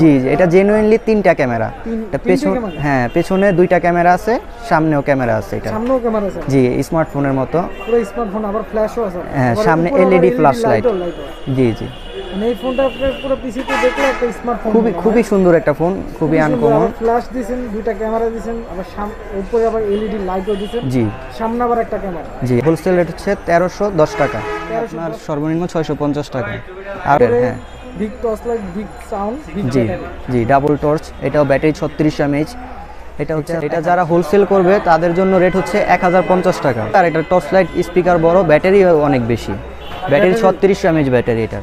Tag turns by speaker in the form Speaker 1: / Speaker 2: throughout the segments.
Speaker 1: জি জি এটা জেনুইনলি তিনটা ক্যামেরা পেছন হ্যাঁ পেছনে দুইটা ক্যামেরা আছে সামনেও ক্যামেরা আছে এটা।
Speaker 2: সামনেও ক্যামেরা আছে?
Speaker 1: জি স্মার্টফোনের মতো।
Speaker 2: পুরো স্মার্টফোন আবার ফ্ল্যাশও আছে।
Speaker 1: হ্যাঁ, সামনে
Speaker 2: আবার
Speaker 1: ফ্ল্যাশ লাইট। জি জি।
Speaker 2: মানে এই ফোনটা পুরো পিসিতে দেখলে একটা স্মার্টফোন
Speaker 1: খুবই খুবই সুন্দর একটা ফোন খুবই আনকমন
Speaker 2: ফ্ল্যাশ দিয়েছেন দুইটা ক্যামেরা দিয়েছেন আবার উপরে আবার এলইডি লাইটও দিয়েছেন
Speaker 1: জি।
Speaker 2: সামনে আবার একটা ক্যামেরা
Speaker 1: জি হোলসেল রেট হচ্ছে তেরোশো দশ টাকা। আপনার সর্বনিম্ন ছয়শো পঞ্চাশ টাকা। আর হ্যাঁ।
Speaker 2: Big torch light big sound
Speaker 1: জি জি ডাবল টর্চ এটাও ব্যাটারি ছত্রিশ এমএইচ এটা হচ্ছে এটা যারা হোলসেল করবে তাদের জন্য রেট হচ্ছে এক হাজার পঞ্চাশ টাকা। আর এটা টর্চ লাইট স্পিকার বড় ব্যাটারি অনেক বেশি। ব্যাটারি ছত্রিশ এমএইচ ব্যাটারি এটা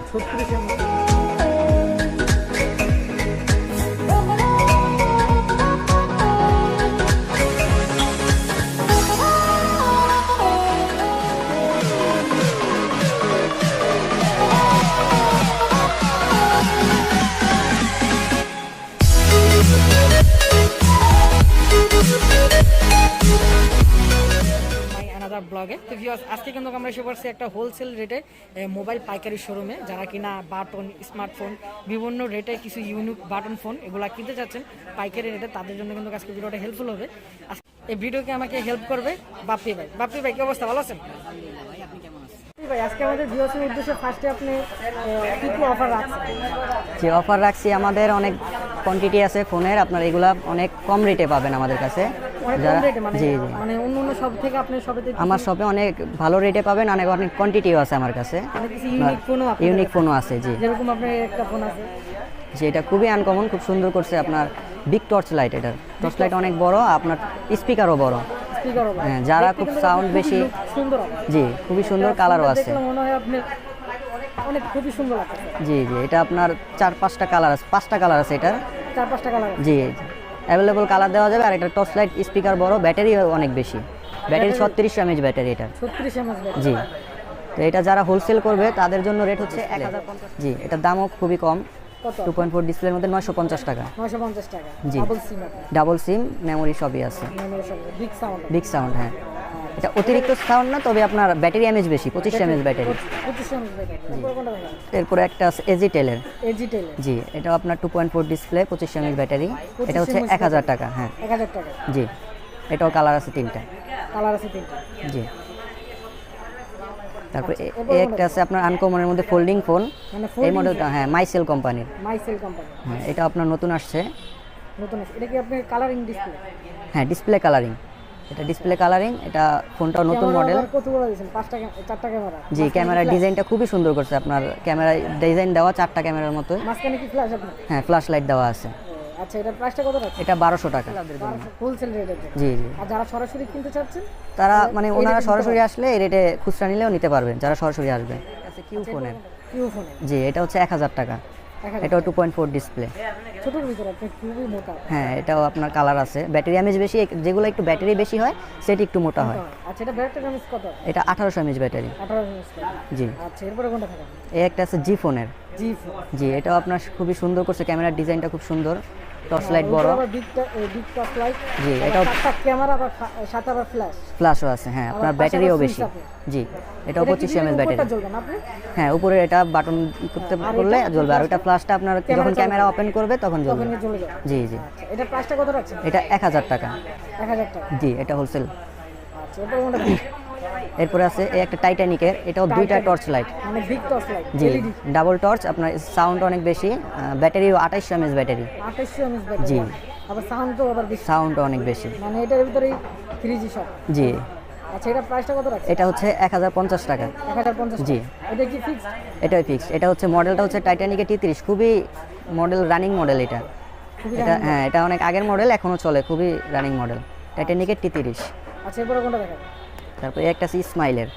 Speaker 2: ব্লগে তো ভিউয়ার্স আজকে কিন্তু আমরা এসে পড়ছি একটা হোলসেল রেটে মোবাইল পাইকারি শোরুমে যারা কিনা বাটন স্মার্টফোন বিভিন্ন রেটে কিছু ইউনিক বাটন ফোন এগুলা কিনতে চাচ্ছেন, পাইকারি রেটে তাদের জন্য কিন্তু আজকে ভিডিওটা হেল্পফুল হবে। এই ভিডিওকে আমাকে হেল্প করবে বাপ্পি ভাই। বাপ্পি ভাই, কি অবস্থা? ভালো আছেন? ভাই, আজকে আমাদের ফার্স্টে আপনি অফার
Speaker 3: যে অফার রাখছি, আমাদের অনেক কোয়ান্টিটি আছে ফোনের আপনার এগুলা অনেক কম রেটে পাবেন আমাদের কাছে।
Speaker 2: মানে
Speaker 3: জি জি।
Speaker 2: মানে
Speaker 3: আমার শপে অনেক ভালো রেটে পাবেন অনেক অনেক কোয়ান্টিটিও আছে আমার কাছে।
Speaker 2: ইউনিক ফোনও
Speaker 3: ইউনিক ফোনও আছে জি।
Speaker 2: যেরকম আপনার একটা ফোন আছে।
Speaker 3: যে এটা খুবই আনকমন খুব সুন্দর করছে আপনার বিগ টর্চ লাইট এটার টর্চ লাইট অনেক বড় আপনার স্পিকারও বড়। হ্যাঁ, যারা খুব sound বেশি- জি খুবই সুন্দর কালারও আছে
Speaker 2: দেখলে মনে আপনি অনেক খুবই সুন্দর
Speaker 3: জি জি এটা আপনার চার পাঁচটা কালার আছে পাঁচটা কালার আছে এটার।
Speaker 2: চার পাঁচটা কালার
Speaker 3: জি। অ্যাভেলেবল কালার দেওয়া যাবে আর একটা টর্চ লাইট স্পিকার বড় ব্যাটারি অনেক বেশি। ব্যাটারি ছত্রিশ এমএচ ব্যাটারি এটা। জি। তো এটা যারা হোলসেল করবে তাদের জন্য রেট হচ্ছে এক হাজার জি এটার দামও খুবই কম। টু পয়েন্ট ফোর ডিসপ্লের মধ্যে নয়শো পঞ্চাশ টাকা। জি।
Speaker 2: Double SIM
Speaker 3: double SIM memory সবই আছে।
Speaker 2: বিগ সাউন্ড
Speaker 3: হ্যাঁ। এটা অতিরিক্ত সাউন্ড না তবে আপনার ব্যাটারি এমএচ বেশি পঁচিশ এমএচ ব্যাটারি এরপরে একটা আছে এজিটেলের
Speaker 2: এজিটেল
Speaker 3: জি এটাও আপনার টু পয়েন্ট ফোর ডিসপ্লে পঁচিশ এমএচ ব্যাটারি এটা হচ্ছে
Speaker 2: 25
Speaker 3: এক হাজার টাকা হ্যাঁ।
Speaker 2: এক হাজার টাকা।
Speaker 3: জি এটাও কালার আছে তিনটা।
Speaker 2: কালার আছে তিনটা।
Speaker 3: জি। তারপর এ- একটা আছে আপনার আনকমনের মধ্যে ফোল্ডিং ফোন
Speaker 2: মানে
Speaker 3: এই মডেলটা হ্যাঁ মাইসেল কোম্পানির
Speaker 2: মাইসেল কোম্পানি
Speaker 3: হ্যাঁ এটা আপনার নতুন আসছে।
Speaker 2: নতুন আছে এটা কি আপনি কালারিং ডিসপ্লে
Speaker 3: হ্যাঁ ডিসপ্লে কালারিং এটা ডিসপ্লে কালারিং এটা ফোনটাও নতুন মডেল
Speaker 2: ক্যামেরা।
Speaker 3: জি ক্যামেরার ডিজাইনটা খুবই সুন্দর করছে আপনার। ক্যামেরা ডিজাইন দেওয়া চারটা ক্যামেরার মতো হ্যাঁ ফ্ল্যাশ লাইট দেওয়া আছে।
Speaker 2: আচ্ছা এটার প্রাইসটা কত রাখছেন?
Speaker 3: এটা বারোশো টাকা।
Speaker 2: হোলসেল রেটে
Speaker 3: জি জি।
Speaker 2: আর যারা সরাসরি কিনতে চাচ্ছেন?
Speaker 3: তারা মানে ওনারা সরাসরি আসলে এই রেটে খুচরা নিলেও নিতে পারবেন যারা সরাসরি আসবে। কিউ ফোনের
Speaker 2: কিউ ফোনে
Speaker 3: জি এটা হচ্ছে এক হাজার টাকা।
Speaker 2: এক হাজার
Speaker 3: এটাও টু পয়েন্ট ফোর ডিসপ্লে
Speaker 2: ছোটোর ভিতরে আপনি খুবই মোটা।
Speaker 3: হ্যাঁ এটাও আপনার কালার আছে। ব্যাটারি এমএজ বেশি যেগুলো একটু ব্যাটারি বেশি হয় সেটি একটু মোটা হয়।
Speaker 2: আচ্ছা এটা ব্যাটারি দাম কত?
Speaker 3: এটা আঠারোশো এমএজ ব্যাটারি জি।
Speaker 2: আচ্ছা এরপরে কোনটা থাকে
Speaker 3: এই একটা আছে জি ফোনের
Speaker 2: জি
Speaker 3: জি এটাও আপনার খুবই সুন্দর করছে। ক্যামেরার ডিজাইনটা খুব সুন্দর। টর্চ লাইট বড়। জি এটাও
Speaker 2: ক্যামেরা সাথে আবার ফ্ল্যাশ
Speaker 3: ফ্ল্যাশও আছে হ্যাঁ আপনার ব্যাটারিও বেশি। জি এটাও পঁচিশ এমএচ ব্যাটারি হ্যাঁ উপরে এটা বাটন করতে করলে জ্বলবে। আর ওইটা ফ্ল্যাশটা আপনার যখন ক্যামেরা ওপেন করবে তখন জ্বলবে। জি জি।
Speaker 2: আচ্ছা এটা প্রাইসটা কত রাখছেন?
Speaker 3: এটা এক হাজার টাকা।
Speaker 2: এক হাজার টাকা।
Speaker 3: জি এটা হোলসেল
Speaker 2: আচ্ছা? এরপরে
Speaker 3: আছে এই একটা টাইটানিকের এটাও দুইটা টর্চ লাইট
Speaker 2: মানে
Speaker 3: জি ডাবল টর্চ আপনার সাউন্ড অনেক বেশি ব্যাটারি। আঠাইশশো এমএস ব্যাটারি। জি।
Speaker 2: আবার সাউন্ড তো আবার
Speaker 3: সাউন্ড অনেক বেশি।
Speaker 2: মানে এটার ভিতরেই থ্রি জি সব
Speaker 3: জি।
Speaker 2: আচ্ছা এটা প্রাইসটা কত রাখছেন?
Speaker 3: এটা হচ্ছে এক হাজার পঞ্চাশ টাকা।
Speaker 2: এক হাজার পঞ্চাশ
Speaker 3: জি।
Speaker 2: এটা কি ফিক্সড
Speaker 3: এটাই ফিক্সড এটা হচ্ছে মডেলটা হচ্ছে টাইটানিকের টি তিরিশ। খুবই মডেল রানিং মডেল এটা। এটা হ্যাঁ এটা অনেক আগের মডেল এখনও চলে। খুবই রানিং মডেল টাইটানিকের টি তিরিশ।
Speaker 2: আচ্ছা এরপরে কোনটা দেখাবেন?
Speaker 3: তারপরে একটা আছে স্মাইলের।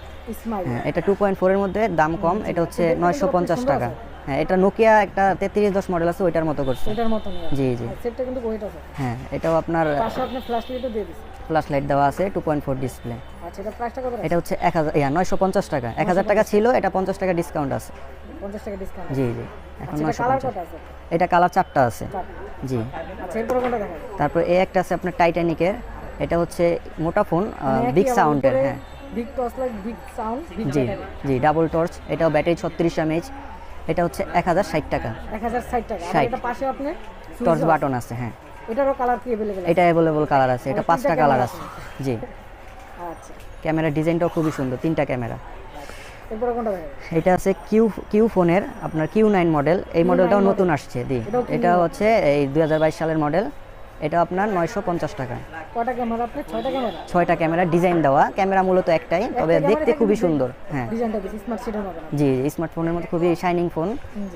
Speaker 3: হ্যাঁ এটা টু পয়েন্ট ফোরের মধ্যে দাম কম এটা হচ্ছে নয়শো পঞ্চাশ টাকা। হ্যাঁ এটা নোকিয়া একটা তেত্রিশ দশ মডেল আছে ওইটার মতো করছে।
Speaker 2: মতনই আছে।
Speaker 3: জি জি।
Speaker 2: সেটটা কিন্তু ওয়েট আছে।
Speaker 3: হ্যাঁ এটাও আপনার
Speaker 2: পাশে আপনি ফ্ল্যাশ লাইটও দিয়ে দিচ্ছেন
Speaker 3: ফ্ল্যাশ লাইট দেওয়া আছে টু পয়েন্ট ফোর ডিসপ্লে
Speaker 2: আচ্ছা এটা প্রাইসটা কত
Speaker 3: এটা হচ্ছে এক হাজার ইয়া নয়শো পঞ্চাশ টাকা। এক হাজার টাকা ছিল এটা পঞ্চাশ টাকা ডিসকাউন্ট আছে।
Speaker 2: পঞ্চাশ টাকা ডিসকাউন্ট
Speaker 3: জি জি। এখন
Speaker 2: আচ্ছা কালার
Speaker 3: পঞ্চাশ।
Speaker 2: কত আছে?
Speaker 3: এটা কালার চারটা আছে। জি।
Speaker 2: আচ্ছা এরপরে কোনটা দেখাবেন
Speaker 3: তারপর এই একটা আছে আপনার টাইটানিকের এটা হচ্ছে মোটা ফোন
Speaker 2: মানে
Speaker 3: বিগ সাউন্ডের হ্যাঁ।
Speaker 2: Big torch light big sound
Speaker 3: জি জি ডাবল টর্চ এটাও ব্যাটারি ছত্রিশ এমএইচ এটা হচ্ছে এক হাজার ষাট টাকা।
Speaker 2: এক হাজার ষাট টাকা। এটা পাশে আপনি
Speaker 3: টর্চ বাটন আছে হ্যাঁ।
Speaker 2: এটারও কালার কি অ্যাভেলেবেল
Speaker 3: এটা অ্যাভেলেবল কালার আছে এটা পাঁচটা কালার আছে। জি।
Speaker 2: আচ্ছা।
Speaker 3: ক্যামেরার ডিজাইনটাও খুবই সুন্দর তিনটা ক্যামেরা এটা আছে কিউ কিউ ফোনের আপনার কিউ নাইন মডেল এই মডেলটাও নতুন আসছে দি এটা হচ্ছে এই দুই হাজার বাইশ সালের মডেল এটা আপনার নয়শো পঞ্চাশ টাকা।
Speaker 2: ক্যামেরা ছয়টা ক্যামেরা?
Speaker 3: ছয়টা ক্যামেরা ডিজাইন দেওয়া। ক্যামেরা মূলত একটাই তবে দেখতে খুবই সুন্দর হ্যাঁ।
Speaker 2: মতো
Speaker 3: জি স্মার্টফোনের মধ্যে খুবই শাইনিং ফোন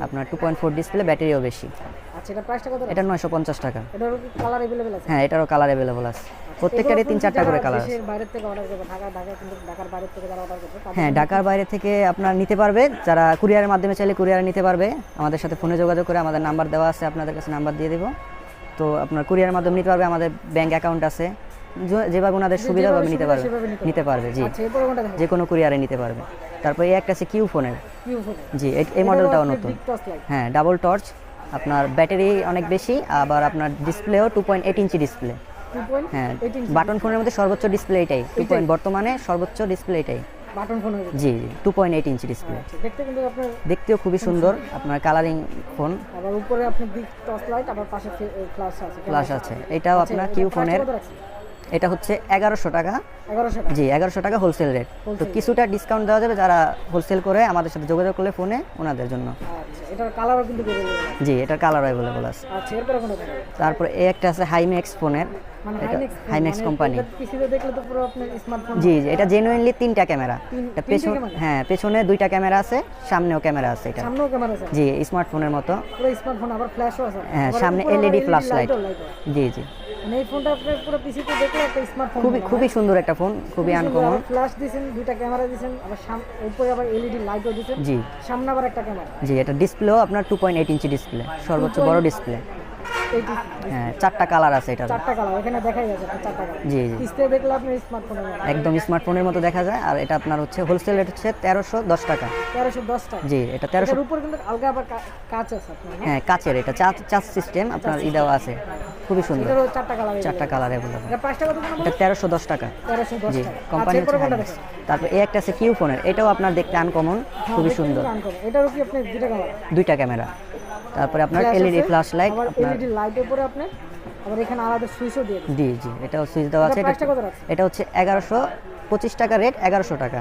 Speaker 3: আপনার টু পয়েন্ট ফোর ডিসপ্লে ব্যাটারিও বেশি।
Speaker 2: আচ্ছা এটা
Speaker 3: নয়শো পঞ্চাশ টাকা। হ্যাঁ এটারও কালার অ্যাভেলেবল আছে। প্রত্যেকটারই তিন চারটা করে কালার আছে। হ্যাঁ ঢাকার বাইরে থেকে আপনার নিতে পারবে। যারা কুরিয়ারের মাধ্যমে চাইলে কুরিয়ারে নিতে পারবে। আমাদের সাথে ফোনে যোগাযোগ করে আমাদের নাম্বার দেওয়া আছে আপনাদের কাছে নাম্বার দিয়ে দেবো। তো আপনার কুরিয়ারের মাধ্যমে নিতে পারবে আমাদের ব্যাংক অ্যাকাউন্ট আছে। যেভাবে ওনাদের সুবিধাভাবে নিতে পারবে।
Speaker 2: নিতে
Speaker 3: নিতে পারবে। জি।
Speaker 2: আচ্ছা
Speaker 3: যে কোনো কুরিয়ারে নিতে পারবে। তারপর এই একটা আছে কিউ ফোনের জি এই- মডেলটাও নতুন হ্যাঁ ডাবল টর্চ আপনার ব্যাটারি অনেক বেশি আবার আপনার ডিসপ্লেও two point eight inch display হ্যাঁ বাটন ফোনের মধ্যে সর্বোচ্চ ডিসপ্লে এটাই। টু পয়েন্ট বর্তমানে সর্বোচ্চ ডিসপ্লে এটাই।
Speaker 2: বাটন ফোন
Speaker 3: জি জি two point eight inch display
Speaker 2: আচ্ছা দেখতে কিন্তু আপনার
Speaker 3: দেখতেও খুবই সুন্দর আপনার কালারিং ফোন
Speaker 2: আবার উপরে আপনি বিগ টস লাইট আবার পাশে ফ্ল্যাশ আছে
Speaker 3: প্লাস আছে। এটাও আপনার কিউ ফোনের এটা হচ্ছে এগারোশো টাকা। জি এগারোশো টাকা হোলসেল রেট তো কিছুটা ডিসকাউন্ট দেওয়া যাবে যারা হোলসেল করে আমাদের সাথে যোগাযোগ করলে ফোনে ওনাদের জন্য।
Speaker 2: আচ্ছা
Speaker 3: জি এটার কালার অ্যাভেলেবল আছে।
Speaker 2: আচ্ছা
Speaker 3: তারপর এই একটা আছে হাইম্যাক্স ফোনের হাইম্যাক্স কোম্পানি
Speaker 2: পিসিতে দেখলে তো পুরো আপনার স্মার্টফোন
Speaker 3: জি জি এটা জেনুইনলি তিনটা ক্যামেরা
Speaker 2: তিন-
Speaker 3: এটা
Speaker 2: তিনটে
Speaker 3: পেছন হ্যাঁ পেছনে দুইটা ক্যামেরা আছে সামনেও ক্যামেরা আছে এটা।
Speaker 2: সামনেও ক্যামেরা আছে।
Speaker 3: জি স্মার্টফোনের মতো।
Speaker 2: পুরো স্মার্টফোন আবার ফ্ল্যাশও আছে।
Speaker 3: হ্যাঁ সামনে এলইডি ফ্ল্যাশ লাইট
Speaker 2: লাইটও লাইট আছে।
Speaker 3: জি জি।
Speaker 2: মানে এই ফোনটা আপনি পুরো পিসিতে দেখলে একটা স্মার্টফোন
Speaker 3: খুবই খুবই সুন্দর একটা ফোন খুবই আনকমন
Speaker 2: ফ্ল্যাশ দিছেন দুইটা ক্যামেরা দিছেন আবার সাম- উপরে আবার এলইডি লাইটও দিছেন।
Speaker 3: জি।
Speaker 2: সামনে আবার একটা ক্যামেরা
Speaker 3: জি এটা ডিসপ্লেও আপনার two point eight inch display সর্বোচ্চ বড় ডিসপ্লে হ্যাঁ চারটা কালার আছে এটা
Speaker 2: চারটা কালার এখানে দেখাই যাচ্ছে চারটা কালার
Speaker 3: জি জি।
Speaker 2: পিসতে দেখলে আপনি স্মার্টফোনের
Speaker 3: একদম স্মার্টফোনের মতো দেখা যায় আর এটা আপনার হচ্ছে হোলসেল রেট হচ্ছে তেরোশো দশ টাকা।
Speaker 2: তেরোশো দশ টাকা।
Speaker 3: জি এটা তেরোশো
Speaker 2: এটার উপর কিন্তু আলগা আবার কাঁচ আছে আপনার হ্যাঁ?
Speaker 3: হ্যাঁ কাচের এটা চাচ চাচ সিস্টেম আপনার ই দেওয়া আছে। খুবই সুন্দর।
Speaker 2: এটারও চারটা কালার
Speaker 3: চারটা কালার অ্যাভেলেবল
Speaker 2: এটা প্রাইসটা কত
Speaker 3: এটা তেরোশো দশ টাকা।
Speaker 2: তেরোশো দশ
Speaker 3: জি
Speaker 2: টাকা।
Speaker 3: কোম্পানি
Speaker 2: আচ্ছা। দেখেন
Speaker 3: তারপর এই একটা আছে কিউ ফোনের এটাও আপনার দেখতে আনকমন খুবই সুন্দর।
Speaker 2: এটারও কি আপনি দুটা কালার
Speaker 3: দুইটা ক্যামেরা তারপরে আপনার এলইডি ফ্ল্যাশ লাইট আপনার
Speaker 2: এলইডি লাইটের উপরে আপনি আবার এখানে আলাদা সুইচও দিয়ে
Speaker 3: জি জি এটাও সুইচ দেওয়া আছে। এটা এটা হচ্ছে এগারোশো পঁচিশ টাকা রেট এগারোশো টাকা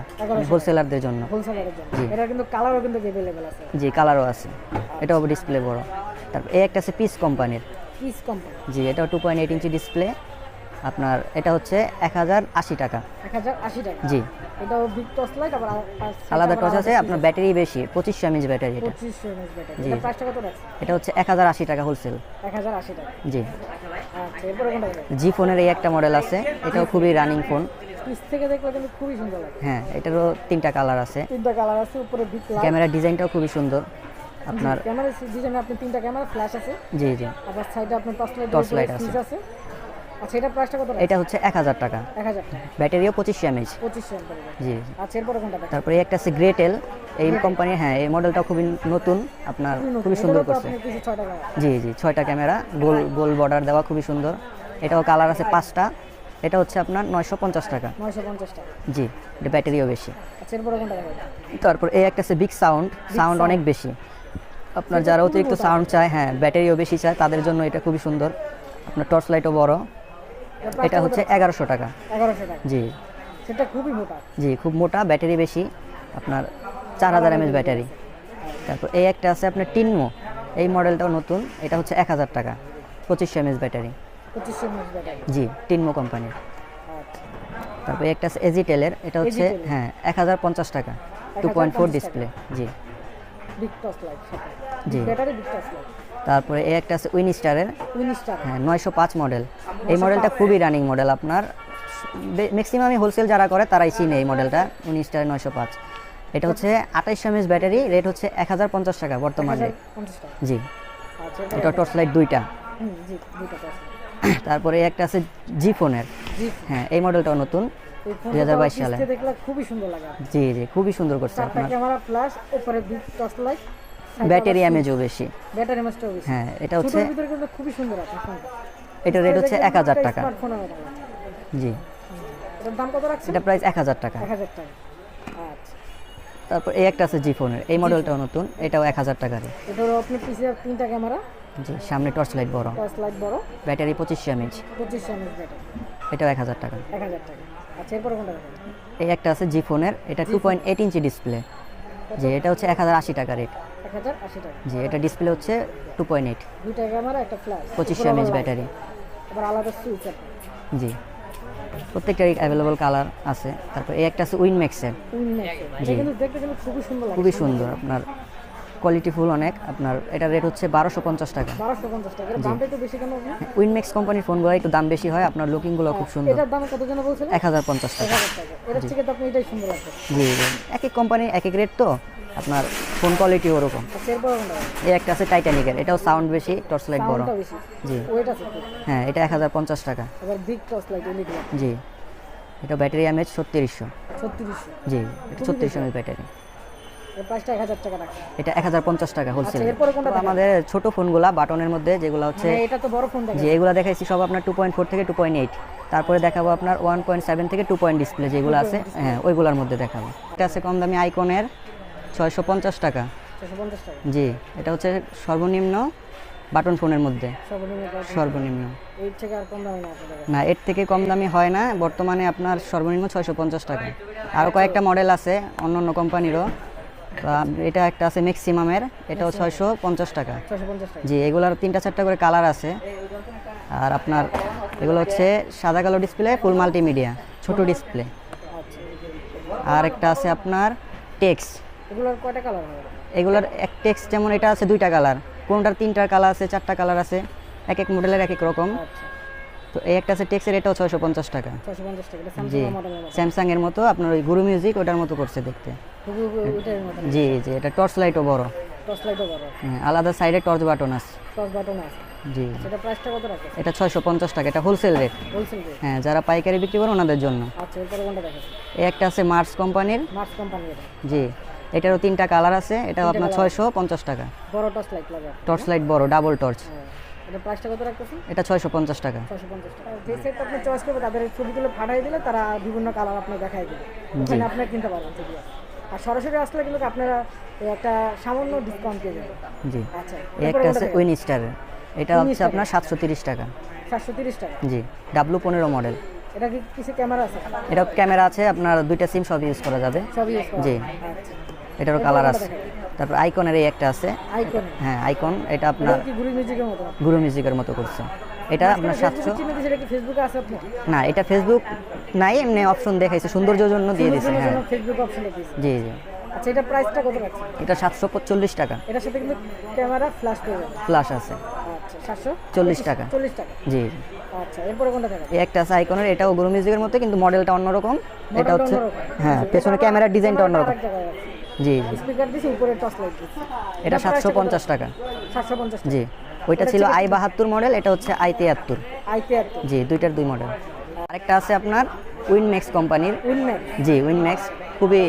Speaker 3: হোলসেলারদের জন্য।
Speaker 2: হোলসেলারদের জন্য। এটা কিন্তু কালারও কিন্তু अवेलेबल আছে।
Speaker 3: জি কালারও আছে। এটাও ডিসপ্লে বড়। তারপর এই একটা আছে পিস কোম্পানির
Speaker 2: পিস কোম্পানি
Speaker 3: জি এটা two point eight inch display আপনার এটা হচ্ছে এক হাজার আশি টাকা। জি। আলাদা টচ আছে আপনার ব্যাটারি বেশি পঁচিশশো এমএচ ব্যাটারি এটা।
Speaker 2: এমএস ব্যাটারি
Speaker 3: জি।
Speaker 2: এটা
Speaker 3: এটা হচ্ছে এক হাজার আশি টাকা হোলসেল
Speaker 2: টাকা।
Speaker 3: জি।
Speaker 2: আচ্ছা
Speaker 3: জি ফোনের এই একটা মডেল আছে এটাও খুবই রানিং ফোন
Speaker 2: থেকে দেখলে কিন্তু খুবই সুন্দর লাগে।
Speaker 3: হ্যাঁ এটারও তিনটা কালার আছে।
Speaker 2: তিনটা কালার আছে উপরে বিগ
Speaker 3: ক্যামেরার ডিজাইনটাও খুবই সুন্দর। আপনার
Speaker 2: ক্যামেরা ডিজাইনে আপনি তিনটা ক্যামেরা ফ্ল্যাশ আছে।
Speaker 3: জি জি।
Speaker 2: আবার সাইডে আপনার টর্চ লাইট
Speaker 3: আছে।
Speaker 2: আছে। আচ্ছা এটা প্রাইসটা কত
Speaker 3: এটা হচ্ছে এক হাজার টাকা।
Speaker 2: এক হাজার টাকা।
Speaker 3: ব্যাটারিও পঁচিশশো এমএচ
Speaker 2: পঁচিশশো এমপের
Speaker 3: জি।
Speaker 2: আচ্ছা এরপরে কোনটা
Speaker 3: তারপরে একটা আছে গ্রেটেল এই কোম্পানি হ্যাঁ এই মডেলটা খুবই নতুন আপনার খুবই সুন্দর করছে। জি জি ছয়টা ক্যামেরা গোল গোল বর্ডার দেওয়া খুবই সুন্দর। এটাও কালার আছে পাঁচটা। এটা হচ্ছে আপনার নয়শো পঞ্চাশ টাকা। জি এটা ব্যাটারিও বেশি।
Speaker 2: আচ্ছা
Speaker 3: তারপর এই একটা আছে বিগ সাউন্ড সাউন্ড অনেক বেশি। আপনার যারা অতিরিক্ত সাউন্ড চায় হ্যাঁ ব্যাটারিও বেশি চায় তাদের জন্য এটা খুবই সুন্দর। আপনার টর্চ লাইটও বড়। এটা হচ্ছে এগারোশো টাকা।
Speaker 2: এগারোশো টাকা।
Speaker 3: জি।
Speaker 2: সেটা খুবই মোটা।
Speaker 3: জি খুব মোটা ব্যাটারি বেশি আপনার চার হাজার এমএচ ব্যাটারি। তারপর এই একটা আছে আপনার টিনমো। এই মডেলটাও নতুন এটা হচ্ছে এক হাজার টাকা পঁচিশশো এমএচ ব্যাটারি।
Speaker 2: পঁচিশশো এমএস ব্যাটারি।
Speaker 3: জি টিনমো কোম্পানির।
Speaker 2: আচ্ছা।
Speaker 3: তারপর একটা আছে এজিটেলের এটা হচ্ছে হ্যাঁ এক হাজার পঞ্চাশ টাকা টু পয়েন্ট ফোর ডিসপ্লে জি। জি।
Speaker 2: ব্যাটারি
Speaker 3: তারপরে এই একটা আছে উইনিস্টারের
Speaker 2: উনিশটা
Speaker 3: হ্যাঁ নয়শো পাঁচ মডেল এই মডেলটা খুবই রানিং মডেল আপনার। ম্যাক্সিমামই হোলসেল যারা করে তারাই চিনে এই মডেলটা উনিশটার নয়শো পাঁচ। এটা হচ্ছে আঠাইশশো এমএস ব্যাটারি রেট হচ্ছে এক হাজার পঞ্চাশ টাকা বর্তমান। জি।
Speaker 2: আচ্ছা
Speaker 3: এটা টর্চ লাইট দুইটা। তারপরে একটা আছে জি ফোনের হ্যাঁ এই মডেলটাও নতুন দুই হাজার বাইশ সালে।
Speaker 2: খুবই সুন্দর লাগে।
Speaker 3: জি জি খুবই সুন্দর করছে আপনার।
Speaker 2: ক্যামেরা প্লাস উপরে টস লাইট
Speaker 3: ব্যাটারি এমএজও বেশি।
Speaker 2: ব্যাটারি বেশি।
Speaker 3: হ্যাঁ এটা হচ্ছে
Speaker 2: ভিতরে কিন্তু খুবই সুন্দর আছে
Speaker 3: এটা রেট হচ্ছে এক হাজার টাকা। জি।
Speaker 2: এটার দাম কত রাখছেন?
Speaker 3: এটা প্রাইস এক হাজার টাকা।
Speaker 2: এক হাজার টাকা। আচ্ছা।
Speaker 3: তারপর এই একটা আছে জি ফোনের এই মডেলটাও নতুন এটাও এক হাজার টাকারই
Speaker 2: এটারও আপনার পিছিয়ে তিনটা ক্যামেরা
Speaker 3: জি সামনে টর্চ লাইট বড়।
Speaker 2: টর্চ লাইট বড়।
Speaker 3: ব্যাটারি পঁচিশশো এমএচ
Speaker 2: পঁচিশশো এমএস ব্যাটারি
Speaker 3: এটাও এক হাজার টাকা।
Speaker 2: এক হাজার টাকা। আচ্ছা এরপরে কোনটা
Speaker 3: এই একটা আছে জি ফোনের এটা two point eight inch display জি এটা হচ্ছে এক হাজার আশি টাকা রেট
Speaker 2: টাকা।
Speaker 3: জি এটা ডিসপ্লে হচ্ছে টু পয়েন্ট এইট
Speaker 2: দুইটা ক্যামেরা একটা ফ্ল্যাশ
Speaker 3: পঁচিশশো এমএচ ব্যাটারি
Speaker 2: আবার আলাদা সুইচ
Speaker 3: জি। প্রত্যেকটারই অ্যাভেলেবল কালার আছে। তারপর এই একটা আছে উইনম্যাক্সের
Speaker 2: এটা কিন্তু দেখতে কিন্তু খুবই সুন্দর লাগে
Speaker 3: খুবই সুন্দর। আপনার কোয়ালিটি ফুল অনেক। আপনার এটা রেট হচ্ছে বারোশো পঞ্চাশ টাকা।
Speaker 2: বারোশো পঞ্চাশ টাকা। এর দামটা একটু বেশি কেন আপনার?
Speaker 3: উইনম্যাক্স কোম্পানির ফোনগুলো একটু দাম বেশি হয়। আপনার লুকিংগুলো খুব সুন্দর।
Speaker 2: এটার দাম কত যেন বলছিলেন?
Speaker 3: এক হাজার পঞ্চাশ টাকা।
Speaker 2: এটার থেকে তো আপনি এটাই সুন্দর লাগবে
Speaker 3: জি জি। এক এক কোম্পানি এক এক রেট তো। আপনার ফোন কোয়ালিটি ওরকম। এই একটা আছে টাইটানিকের এটাও সাউন্ড বেশি টর্চ লাইট বড়। জি। হ্যাঁ এটা এক হাজার পঞ্চাশ টাকা। জি। এটা ব্যাটারি এমএচ ছত্রিশশো। জি এটা ছত্রিশশো এমএচ ব্যাটারি এটা এক হাজার পঞ্চাশ টাকা হোলসেল
Speaker 2: আচ্ছা?
Speaker 3: আমাদের ছোট ফোনগুলা বাটনের মধ্যে যেগুলো হচ্ছে যে এগুলো দেখাইছি সব আপনার টু পয়েন্ট ফোর থেকে টু পয়েন্ট এইট তারপরে দেখাবো আপনার ওয়ান পয়েন্ট সেভেন থেকে টু পয়েন্ট ডিসপ্লে যেগুলো আছে। হ্যাঁ ওইগুলোর মধ্যে দেখাবো। এটা আছে কম দামি আইকনের ছয়শো পঞ্চাশ টাকা। জি এটা হচ্ছে সর্বনিম্ন বাটন ফোনের মধ্যে।
Speaker 2: সর্বনিম্ন না
Speaker 3: এর থেকে কম দামি হয় না। বর্তমানে আপনার সর্বনিম্ন ছয়শো পঞ্চাশ টাকা। আরও কয়েকটা মডেল আছে অন্য অন্য কোম্পানিরও। এটা একটা আছে ম্যাক্সিমামের এটাও ছয়শো পঞ্চাশ টাকা। জি এগুলোর তিনটা চারটা করে কালার আছে। আর আপনার এগুলো হচ্ছে সাদা কালো ডিসপ্লে ফুল মাল্টিমিডিয়া ছোট ডিসপ্লে
Speaker 2: আচ্ছা।
Speaker 3: আর একটা আছে আপনার টেক্স
Speaker 2: এগুলোর কয়টা কালার হবে?
Speaker 3: এগুলোর এক টেক্স যেমন এটা আছে দুইটা কালার কোনটার তিনটা কালার আছে চারটা কালার আছে এক এক মডেলের এক এক রকম।
Speaker 2: আচ্ছা।
Speaker 3: তো এই একটা আছে টেক্সের এটাও ছয়শো পঞ্চাশ টাকা। জি
Speaker 2: স্যামসাং
Speaker 3: এর মতো আপনার ওই গুরু মিউজিক ওটার মতো করছে দেখতে। জি জি এটা টর্চ লাইটও বড়।
Speaker 2: টর্চ লাইটও বড়।
Speaker 3: হ্যাঁ, আলাদা সাইডে টর্চ বাটন আছে।
Speaker 2: টর্চ বাটন আছে।
Speaker 3: জি।
Speaker 2: সেটা প্রাইসটা কত রাখে
Speaker 3: এটা ছয়শো পঞ্চাশ টাকা এটা হোলসেল রেট
Speaker 2: হোলসেল রেট
Speaker 3: হ্যাঁ যারা পাইকারি বিক্রি করে ওনাদের জন্য।
Speaker 2: আচ্ছা এরপরে কোনটা দেখেন
Speaker 3: এই একটা আছে মার্স কোম্পানির।
Speaker 2: মার্স কোম্পানি এটা
Speaker 3: জি। এটারও তিনটা কালার আছে এটাও আপনার ছয়শো পঞ্চাশ টাকা।
Speaker 2: বড় টর্চ লাইট লাগে
Speaker 3: টর্চ লাইট বড় ডাবল টর্চ
Speaker 2: এটা প্রাইসটা কত রাখতেছেন?
Speaker 3: এটা ছয়শো পঞ্চাশ টাকা।
Speaker 2: ছশো পঞ্চাশ টাকা। যে সেট আপনি চয়েস করবে তাদের ছবি তুলে পাঠিয়ে দিলে তারা বিভিন্ন কালার আপনার দেখাই দেবে। ওখানে আপনার কিনতে পারবেন আর সরাসরি আসলে কিন্তু আপনারা একটা সামান্য ডিসকাউন্ট পেয়ে যাবেন।
Speaker 3: জি।
Speaker 2: আচ্ছা
Speaker 3: একটা আছে উইন স্টার এটা হচ্ছে আপনার সাতশো তিরিশ টাকা।
Speaker 2: সাতশো তিরিশ টাকা?
Speaker 3: জি ডাব্লু পনেরো মডেল
Speaker 2: এটা কি কিছু ক্যামেরা আছে?
Speaker 3: এটা ক্যামেরা আছে আপনার দুইটা সিম সব ইউজ করা যাবে।
Speaker 2: সব ইউজ
Speaker 3: জি।
Speaker 2: আচ্ছা।
Speaker 3: এটারও কালার আছে। তারপর আইকনের এই একটা আছে। হ্যাঁ আইকন এটা আপনার গুরু মিউজিকের মতো? করছে। এটা আপনার সাতশো
Speaker 2: দিয়েছে
Speaker 3: না এটা ফেসবুক নাই এমনি অপশন দেখাইছে। সৌন্দর্যের জন্য দিয়ে দিছে হ্যাঁ।
Speaker 2: দিয়েছে।
Speaker 3: জি জি।
Speaker 2: আচ্ছা এটা প্রাইসটা কত
Speaker 3: এটা টাকা।
Speaker 2: এটার সাথে কিন্তু ক্যামেরা ফ্ল্যাশ পেয়ে যাবে
Speaker 3: প্লাস আছে।
Speaker 2: আচ্ছা
Speaker 3: চল্লিশ টাকা।
Speaker 2: চল্লিশ টাকা।
Speaker 3: জি
Speaker 2: আচ্ছা এরপরে কোনটা দেখা
Speaker 3: এই একটা আছে আইকনের এটাও গুরু মিউজিকের মতো কিন্তু মডেলটা অন্যরকম। এটা হচ্ছে হ্যাঁ পেছনে ক্যামেরার ডিজাইনটা অন্যরকম। জি
Speaker 2: স্পিকার দিছি উপরে টর্চ লাইট দিছি।
Speaker 3: এটা সাতশো পঞ্চাশ টাকা।
Speaker 2: সাতশো পঞ্চাশ
Speaker 3: জি ওইটা ছিল আই বাহাত্তর মডেল এটা হচ্ছে আই তিয়াত্তর।
Speaker 2: আইতে এত
Speaker 3: জি দুইটার দুই মডেল আরেকটা আছে আপনার উইনম্যাক্স কোম্পানির
Speaker 2: উইনম্যাক
Speaker 3: জি উইনম্যাক্স খুবই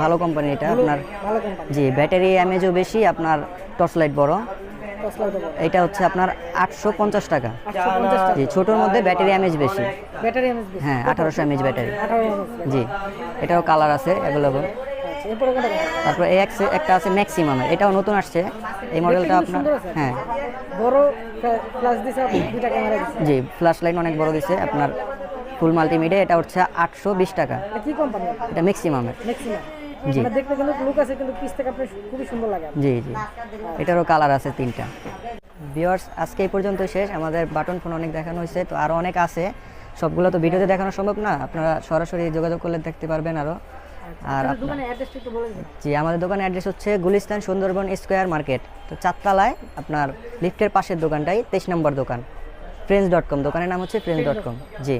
Speaker 3: ভালো কোম্পানি এটা আপনার।
Speaker 2: ভালো কোম্পানি
Speaker 3: জি ব্যাটারি এমএজও বেশি আপনার টর্চ লাইট বড়। এটা হচ্ছে আপনার আটশো পঞ্চাশ টাকা। জি ছোটোর মধ্যে ব্যাটারি এমএজ বেশি।
Speaker 2: ব্যাটারি
Speaker 3: হ্যাঁ আঠারোশো এমএজ ব্যাটারি জি এটাও কালার আছে অ্যাভেলেবল তারপর এই একটা আছে ম্যাক্সিমামের এটাও নতুন আসছে। এই মডেলটা আপনার হ্যাঁ।
Speaker 2: বড় ফ্ল্যাশ দিছে দুইটা ক্যামেরা
Speaker 3: জি ফ্ল্যাশ লাইট অনেক বড় দিছে। আপনার ফুল মাল্টিমিডিয়া এটা হচ্ছে আটশো বিশ টাকা।
Speaker 2: এটা কি কোম্পানি
Speaker 3: এটা ম্যাক্সিমামের
Speaker 2: ম্যাক্সিমাম
Speaker 3: জি।
Speaker 2: মানে দেখতে কিন্তু লুক আছে কিন্তু পিস থেকে আপনি খুবই সুন্দর লাগে।
Speaker 3: জি জি। এটারও কালার আছে তিনটা। ভিওয়ার্স আজকে এই পর্যন্ত শেষ। আমাদের বাটন ফোন অনেক দেখানো হয়েছে তো আরও অনেক আছে। সবগুলো তো ভিডিওতে দেখানো সম্ভব না। আপনারা সরাসরি যোগাযোগ করলে দেখতে পারবেন আরও আর
Speaker 2: বলে দিন
Speaker 3: জি আমাদের দোকানের অ্যাড্রেস হচ্ছে গুলিস্তান সুন্দরবন স্কোয়ার মার্কেট। তো চারতলায় আপনার লিফটের পাশের দোকানটাই তেইশ নম্বর দোকান ফ্রেন্স ডট কম দোকানের নাম হচ্ছে ফ্রেন্স ডট কম জি।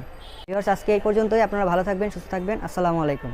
Speaker 3: ভিউয়ার্স আজকে এই পর্যন্তই। আপনারা ভালো থাকবেন সুস্থ থাকবেন। আসসালামু আলাইকুম।